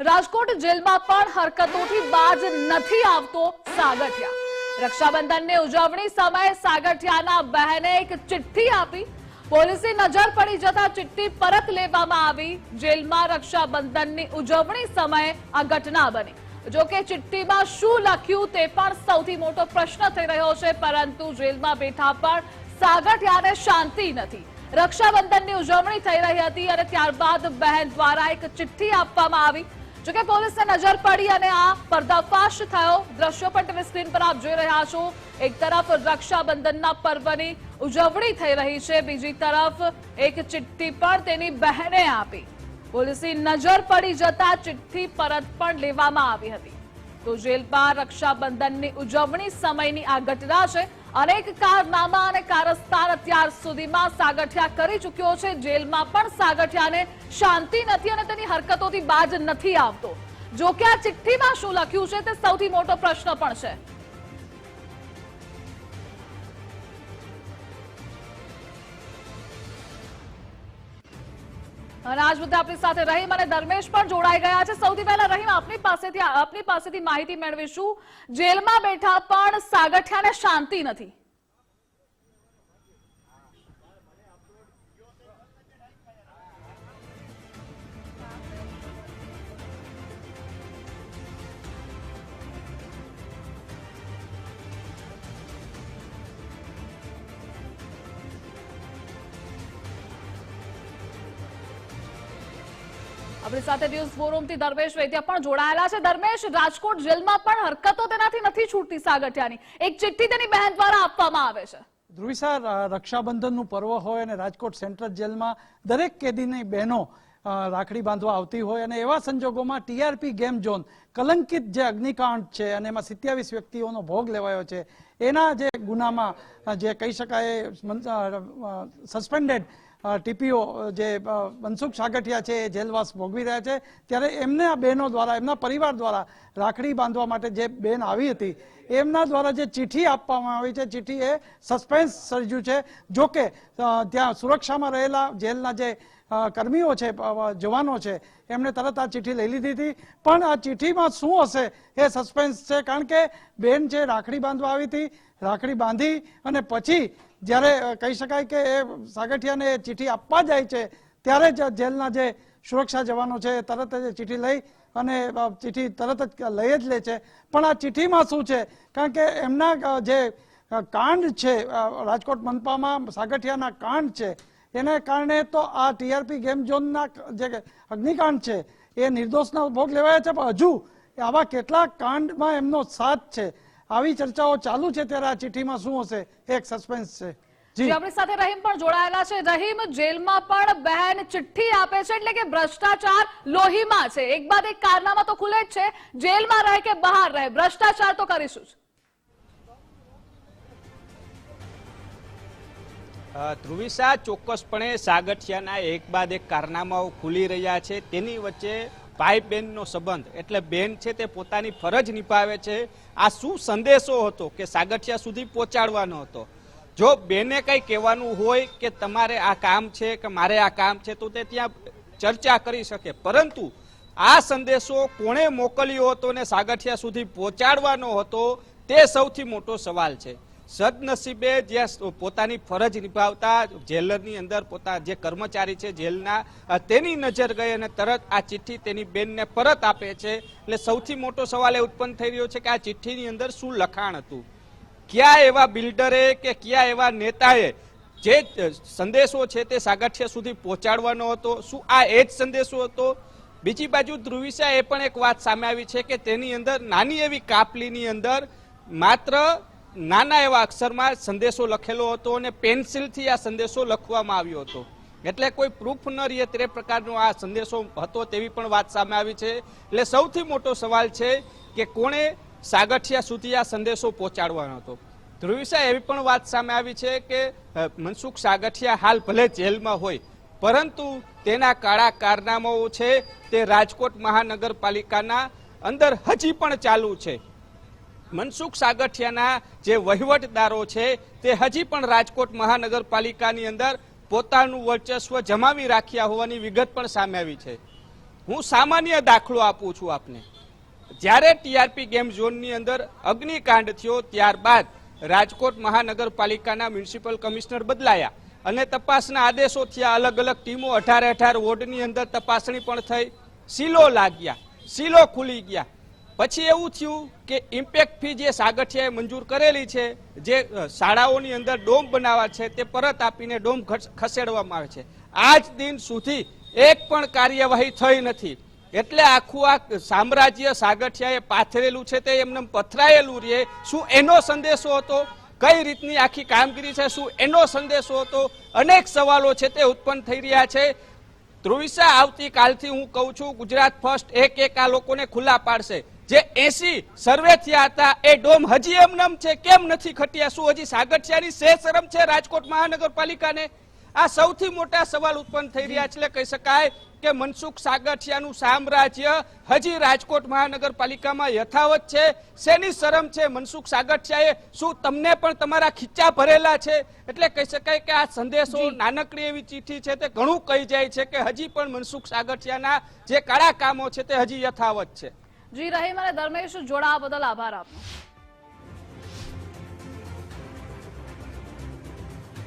રાજકોટ જેલમાં પણ હરકતોથી બાજ નથી આવતો સાગઠિયા. રક્ષાબંધનની ઉજવણી સમયે સાગઠિયાના બહેને એક ચિઠ્ઠી આપી. પોલીસે નજર પડી જતા ચિઠ્ઠી પરત લેવામાં આવી. જેલમાં રક્ષાબંધનની ઉજવણી સમયે આ ઘટના બની. જોકે ચિઠ્ઠીમાં શું લખ્યું તે પણ સૌથી મોટો પ્રશ્ન થઈ રહ્યો છે, પરંતુ જેલમાં બેઠા પણ સાગઠિયાને શાંતિ નથી. રક્ષાબંધનની ઉજવણી થઈ રહી હતી અને ત્યારબાદ બહેન દ્વારા એક ચિઠ્ઠી આપવામાં આવી. જોકે પોલીસને નજર પડી અને આ પર્દાફાશ થયો. દ્રશ્યો પણ તમે સ્ક્રીન પર આપ જોઈ રહ્યા છો. એક તરફ રક્ષાબંધનના પર્વની ઉજવણી થઈ રહી છે. બીજી તરફ એક ચિઠ્ઠી પણ તેની બહેને આપી. પોલીસની નજર પડી જતા ચિઠ્ઠી પરત પણ લેવામાં આવી હતી. તો જેલમાં રક્ષાબંધનની ઉજવણી સમયની આ ઘટના છે. અનેક કારનામા અને કારસ્તાન અત્યાર સુધીમાં સાગઠિયા કરી ચૂક્યો છે. જેલમાં પણ સાગઠિયાને શાંતિ નથી અને તેની હરકતોથી બાજ નથી આવતો. જો કે આ ચિઠ્ઠીમાં શું લખ્યું છે તે સૌથી મોટો પ્રશ્ન પણ છે. અને આજ સાથે રહીમ અને ધર્મેશ પણ જોડાઈ ગયા છે. સૌથી પહેલા રહીમ, આપની આપની પાસેથી માહિતી મેળવીશું. જેલમાં બેઠા પણ સાગઠિયાને શાંતિ નથી. આપણી સાથે ન્યૂઝ ફોરમથી ધર્મેશ વૈદ્યા પણ જોડાયેલા છે. ધર્મેશ, રાજકોટ જેલમાં પણ હરકતો તેનાથી નથી છૂટતી સાગઠિયાની. એક ચિઠ્ઠી તેની બહેન દ્વારા આપવામાં આવે છે. ધ્રુવિસા રક્ષાબંધનનું પર્વ હોય અને રાજકોટ સેન્ટ્રલ જેલમાં દરેક કેદીની બહેનો રાખડી બાંધવા આવતી હોય અને એવા સંજોગોમાં ટીઆરપી ગેમ ઝોન કલંકિત જે અગ્નિકાંડ છે અને એમાં સિત્યાવીસ વ્યક્તિઓનો ભોગ લેવાયો છે, એના જે ગુનામાં જે કહી શકાય સસ્પેન્ડેડ ટીપીઓ જે મનસુખ સાગઠિયા છે, એ જેલવાસ ભોગવી રહ્યા છે. ત્યારે એમને આ બહેનો દ્વારા, એમના પરિવાર દ્વારા રાખડી બાંધવા માટે જે બેન આવી હતી, એમના દ્વારા જે ચિઠ્ઠી આપવામાં આવી છે, ચિઠ્ઠી એ સસ્પેન્સ સર્જ્યું છે. જોકે ત્યાં સુરક્ષામાં રહેલા જેલના જે કર્મીઓ છે જવાનો છે, એમણે તરત આ ચિઠ્ઠી લઈ લીધી હતી. પણ આ ચિઠ્ઠીમાં શું હશે એ સસ્પેન્સ છે, કારણ કે બેન જે રાખડી બાંધવા આવી હતી, રાખડી બાંધી અને પછી જ્યારે કહી શકાય કે એ સાગઠિયાને ચિઠ્ઠી આપવા જાય છે, ત્યારે જ જેલના જે સુરક્ષા જવાનો છે તરત જ ચિઠ્ઠી લઈ અને ચિઠ્ઠી તરત જ લઈ જ લે છે. પણ આ ચિઠ્ઠીમાં શું છે? કારણ કે એમના જે કાંડ છે રાજકોટ મનપામાં સાગઠિયાના કાંડ છે, એને કારણે તો આ ટીઆરપી ગેમ ઝોનના જે અગ્નિકાંડ છે, એ નિર્દોષના ભોગ લેવાયા છે. પણ હજુ આવા કેટલાક કાંડમાં એમનો સાથ છે. આવી ચર્ચાઓ ચાલુ છે ત્યારે આ ચિઠ્ઠીમાં શું હશે? એક સસ્પેન્સ છે. જી. આપણી સાથે રહીમ પણ જોડાયેલા છે. રહીમ જેલમાં પણ બહેન ચિઠ્ઠી આપે છે એટલે કે ભ્રષ્ટાચાર લોહીમાં છે. એક બાદ એક કારનામા તો ખુલે જ છે. જેલમાં રહે કે બહાર રહે? ભ્રષ્ટાચાર તો કરીશું જ. ધ્રુવિસા ચોક્કસપણે સાગઠિયાના એક બાદ એક કારનામાઓ ખુલી રહ્યા છે. તેની વચ્ચે ભાઈ બહેનનો સંબંધ. એટલે બેન છે તે પોતાની ફરજ નિભાવે છે. આ શું સંદેશો હતો કે સાગઠિયા સુધી પહોંચાડવાનો હતો? જો બેને કંઈ કહેવાનું હોય કે તમારે આ કામ છે કે મારે આ કામ છે, તો તે ત્યાં ચર્ચા કરી શકે. પરંતુ આ સંદેશો કોણે મોકલ્યો હતો ને સાગઠિયા સુધી પહોંચાડવાનો હતો, તે સૌથી મોટો સવાલ છે. સદનસીબે જ્યાં પોતાની ફરજ નિભાવતા જેલરની અંદર પોતા જે કર્મચારી છે જેલના તેની નજર ગઈ અને તરત આ ચિઠ્ઠી તેની બેનને પરત આપે છે. એટલે સૌથી મોટો સવાલ એ ઉત્પન્ન થઈ રહ્યો છે કે આ ચિઠ્ઠીની અંદર શું લખાણ હતું? કયા એવા બિલ્ડરે કે કયા એવા નેતાએ જે સંદેશો છે તે સાગઠિયા સુધી પહોંચાડવાનો હતો? શું આ એ જ સંદેશો હતો? બીજી બાજુ ધ્રુવિસા એ પણ એક વાત સામે આવી છે કે તેની અંદર નાની એવી કાપલીની અંદર માત્ર નાના એવા અક્ષરમાં સંદેશો લખેલો હતો અને પેન્સિલથી આ સંદેશો લખવામાં આવ્યો હતો. એટલે કોઈ પ્રૂફ ન રહે તે પ્રકારનો આ સંદેશો હતો તેવી પણ વાત સામે આવી છે. એટલે સૌથી મોટો સવાલ છે કે કોણે સાગઠિયા સુધી આ સંદેશો પહોંચાડવાનો હતો? ધ્રુવિસા એવી પણ વાત સામે આવી છે કે મનસુખ સાગઠિયા હાલ ભલે જેલમાં હોય, પરંતુ તેના કાળા કારનામાઓ છે, તે રાજકોટ મહાનગરપાલિકાના અંદર હજી પણ ચાલુ છે. મનસુખ સાગઠિયાના જે વહીવટદારો છે, તે હજી પણ રાજકોટ મહાનગરપાલિકાની અંદર પોતાનું વર્ચસ્વ જમાવી રાખ્યા હોવાની વિગત પણ સામે આવી છે. હું સામાન્ય દાખલો આપું છું આપને. જ્યારે ટીઆરપી ગેમ ઝોનની અંદર અગ્નિકાંડ થયો, ત્યારબાદ રાજકોટ મહાનગરપાલિકાના મ્યુનિસિપલ કમિશનર બદલાયા અને તપાસના આદેશો થયા અલગ અલગ ટીમો અઢારે અઢાર વોર્ડની અંદર તપાસણી પણ થઈ. સીલો લાગ્યા, સીલો ખુલી ગયા. પછી એવું થયું કે ઇમ્પેક્ટ ફી જે સાગઠિયાએ મંજૂર કરેલી છે, જે શાળાઓની અંદર ડોમ બનાવવા છે, તે પરત આપીને ડોમ ખસ- ખસેડવામાં આવે છે. આજ દિન સુધી એક પણ કાર્યવાહી થઈ નથી. એટલે આખું આ સામ્રાજ્ય સાગઠિયાએ પાથરેલું છે તે એમને પથરાયેલું રહે. શું એનો સંદેશો હતો? કઈ રીતની આખી કામગીરી છે? શું એનો સંદેશો હતો? અનેક સવાલો છે તે ઉત્પન્ન થઈ રહ્યા છે. ધ્રુવિસા આવતીકાલથી હું કહું છું, ગુજરાત ફર્સ્ટ એક એક આ લોકોને ખુલ્લા પાડશે. જે એસી સર્વે થયા હતા એ ડોમ હજી એમનેમ છે કેમ નથી ખટ્યા? શું હજી સાગઠિયાની સે શરમ છે રાજકોટ મહાનગરપાલિકાને? આ સૌથી મોટા સવાલ ઉત્પન્ન થઈ રહ્યા છે કહી શકાય કે મનસુખ સાગઠિયાનું સામ્રાજ્ય હજી રાજકોટ મહાનગરપાલિકામાં યથાવત છે. શેની શરમ છે મનસુખ સાગઠિયાએ? શું તમને પણ તમારા ખીચા ભરેલા છે? એટલે કહી શકાય કે આ સંદેશો નાનકડી એવી ચિઠ્ઠી છે તે ઘણું કહી જાય છે કે હજી પણ મનસુખ સાગઠિયાના જે કાળા કામો છે તે હજી યથાવત છે. જી રહીમ અને ધર્મેશ જોડાવા બદલ આભાર આપનો.